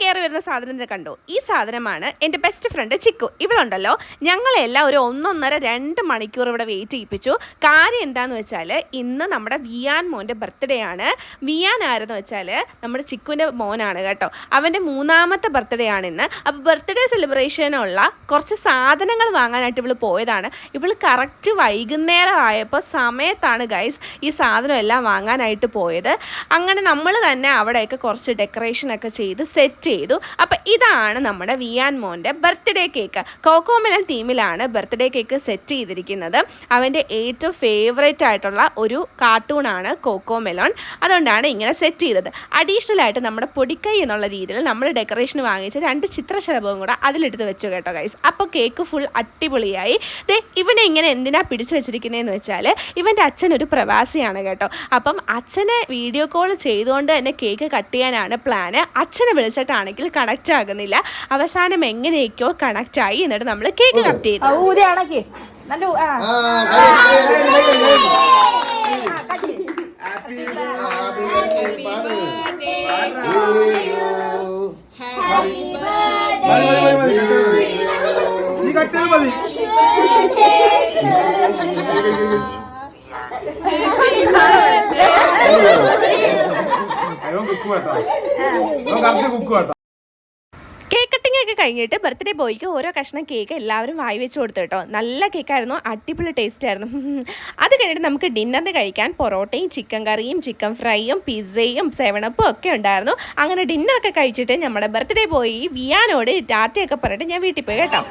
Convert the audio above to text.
കയറി വരുന്ന സാധനം കണ്ടു. ഈ സാധനമാണ് എന്റെ ബെസ്റ്റ് ഫ്രണ്ട് ചിക്കു. ഇവളുണ്ടല്ലോ. ഞങ്ങളെല്ലാം ഒരു ഒന്നൊന്നര രണ്ട് മണിക്കൂർ ഇവിടെ വെയിറ്റ് ചെയ്യിപ്പിച്ചു. കാര്യം എന്താണെന്ന് വെച്ചാൽ ഇന്ന് നമ്മുടെ വിയാൻ മോന്റെ ബർത്ത്ഡേ ആണ്. വിയാൻ ആരെന്ന് വെച്ചാൽ നമ്മുടെ ചിക്കുവിന്റെ മോനാണ് കേട്ടോ. അവന്റെ മൂന്നാമത്തെ ബർത്ത്ഡേ ആണ് ഇന്ന്. അപ്പോൾ ബർത്ത്ഡേ സെലിബ്രേഷനുള്ള കുറച്ച് സാധനങ്ങൾ വാങ്ങാനായിട്ട് ഇവൾ പോയതാണ്. ഇവൾ കറക്റ്റ് വൈകുന്നേരം ആയപ്പോൾ സമയത്താണ് ഗൈസ് ഈ സാധനം എല്ലാം വാങ്ങാനായിട്ട് പോയത്. അങ്ങനെ നമ്മൾ തന്നെ അവിടെയൊക്കെ കുറച്ച് ഡെക്കറേഷനൊക്കെ ചെയ്ത് സെറ്റ് ചെയ്തു. അപ്പം ഇതാണ് നമ്മുടെ വിയാൻ മോന്റെ ബർത്ത്ഡേ കേക്ക്. കോക്കോമെലൻ തീമിലാണ് ബർത്ത്ഡേ കേക്ക് സെറ്റ് ചെയ്തിരിക്കുന്നത്. അവന്റെ ഏറ്റവും ഫേവറേറ്റ് ആയിട്ടുള്ള ഒരു കാർട്ടൂണാണ് കോക്കോ മെലോൺ അതുകൊണ്ടാണ് ഇങ്ങനെ സെറ്റ് ചെയ്തത്. അഡീഷണൽ ആയിട്ട് നമ്മുടെ പൊടിക്കൈ എന്നുള്ള രീതിയിൽ നമ്മൾ ഡെക്കറേഷൻ വാങ്ങിച്ച രണ്ട് ചിത്രശലഭവും കൂടെ അതിലെടുത്ത് വെച്ചു കേട്ടോ ഗൈസ് അപ്പോൾ കേക്ക് ഫുൾ അടിപൊളിയായി. ദേ ഇവനെ ഇങ്ങനെ എന്തിനാ പിടിച്ചു വെച്ചിരിക്കുന്നതെന്ന് വെച്ചാൽ ഇവന്റെ അച്ഛൻ ഒരു പ്രവാസിയാണ് കേട്ടോ. അപ്പം അച്ഛനെ വീഡിയോ കോൾ ചെയ്തുകൊണ്ട് തന്നെ കേക്ക് കട്ട് ചെയ്യാനാണ് പ്ലാന് അച്ഛനെ വിളിച്ചിട്ടാണെങ്കിൽ കണക്ട് ആകുന്നില്ല. അവസാനം എങ്ങനെയൊക്കെയോ കണക്ട് ആയി എന്നിട്ട് നമ്മൾ കേക്ക് കട്ട് ചെയ്തു ആ, ഊതി കുക്കു കട്ടിംഗ് ഒക്കെ കഴിഞ്ഞിട്ട് ബർത്ത്ഡേ ബോയ്ക്ക് ഓരോ കഷ്ണം കേക്ക് എല്ലാവരും വായി വെച്ച് കൊടുത്തു കേട്ടോ. നല്ല കേക്കായിരുന്നു അടിപൊളി ടേസ്റ്റ് ആയിരുന്നു. അത് കഴിഞ്ഞിട്ട് നമുക്ക് ഡിന്നറിന് കഴിക്കാൻ പൊറോട്ടയും ചിക്കൻ കറിയും ചിക്കൻ ഫ്രൈയും പിസ്സയും സെവനപ്പും ഒക്കെ ഉണ്ടായിരുന്നു. അങ്ങനെ ഡിന്നറൊക്കെ കഴിച്ചിട്ട് നമ്മുടെ ബർത്ത്ഡേ ബോയ് വിയാനോട് ടാറ്റയൊക്കെ പറഞ്ഞിട്ട് ഞാൻ വീട്ടിൽ പോയി കേട്ടോ.